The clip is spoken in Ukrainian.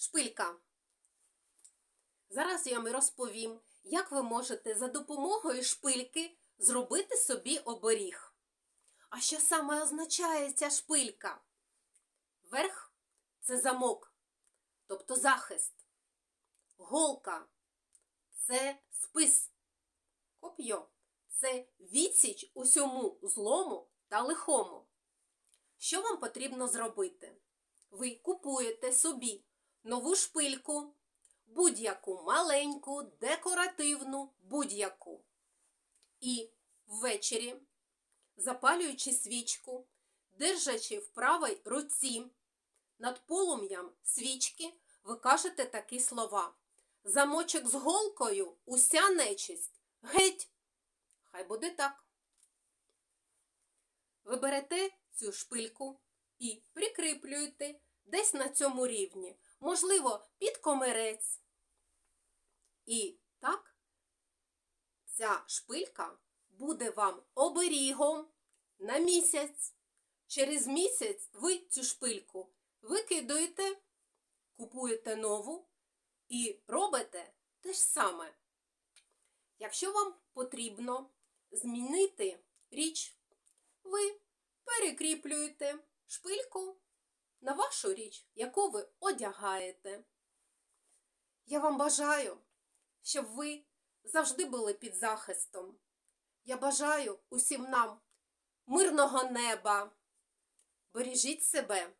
Шпилька. Зараз я вам розповім, як ви можете за допомогою шпильки зробити собі оберіг. А що саме означає ця шпилька? Верх це замок, тобто захист. Голка це спис. Коп'йо це відсіч усьому злому та лихому. Що вам потрібно зробити? Ви купуєте собі нову шпильку, будь-яку маленьку, декоративну, будь-яку. І ввечері, запалюючи свічку, держачи в правій руці над полум'ям свічки, ви кажете такі слова. Замочок з голкою, уся нечисть. Геть! Хай буде так. Ви берете цю шпильку і прикріплюєте десь на цьому рівні, можливо, під комирець. І так ця шпилька буде вам оберігом на місяць. Через місяць ви цю шпильку викидуєте, купуєте нову і робите те ж саме. Якщо вам потрібно змінити річ, ви перекріплюєте шпильку на вашу річ, яку ви одягаєте. Я вам бажаю, щоб ви завжди були під захистом. Я бажаю усім нам мирного неба. Бережіть себе.